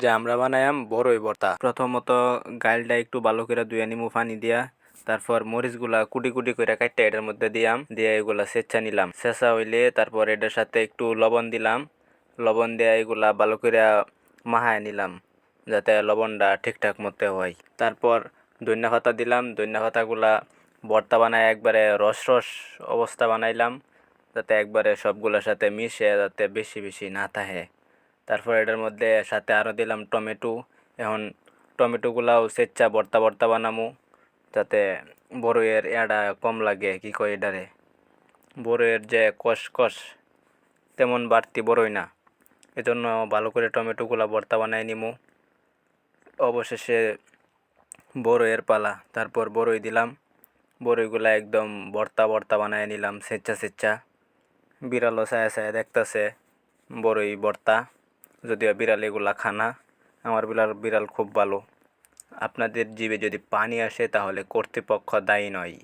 যে আমরা বানায়াম বড়ই ভর্তা প্রথমত গাইলটা একটু ভালো করে ধুয়ে নিমু পানি দিয়া, তারপর মরিচগুলা কুটি কুটি করে কাটতে এটার মধ্যে দিয়াম, দিয়ে এগুলা সেচ্চা নিলাম। সেচা হইলে তারপর এটার সাথে একটু লবণ দিলাম। লবণ দিয়ে এগুলা ভালো করে মাহায় নিলাম, যাতে লবণটা ঠিকঠাক মতো হয়। তারপর ধনিয়া পাতা দিলাম ধনিয়া পাতাগুলা ভর্তা বানায় একবারে রস রস অবস্থা বানাইলাম, যাতে একবারে সবগুলোর সাথে মিশে, যাতে বেশি বেশি না থাকে। তারপর এটার মধ্যে সাথে আরও দিলাম টমেটো। এখন টমেটোগুলাও সেচ্চা ভর্তা ভর্তা বানামু, যাতে বড়ইয়ের এডা কম লাগে কি কয় এডারে বড়ইয়ের যে কষ কষ তেমন বাড়তি বড়ই না। এজন্য ভালো করে টমেটোগুলা ভর্তা বানাই নিমু। অবশেষে বড়ইয়ের পালা, তারপর বড়ই দিলাম। বড়ইগুলা একদম ভর্তা ভর্তা বানায় নিলাম, স্বেচ্ছা সেচ্চা বিড়ালও ছায়া ছায়া দেখতাছে বড়ই ভর্তা। যদিও বিড়াল এগুলা খানা আমার বিড়াল বিড়াল খুব ভালো। আপনাদের জীবে যদি পানি আসে তাহলে কর্তৃপক্ষ দায়ী নয়।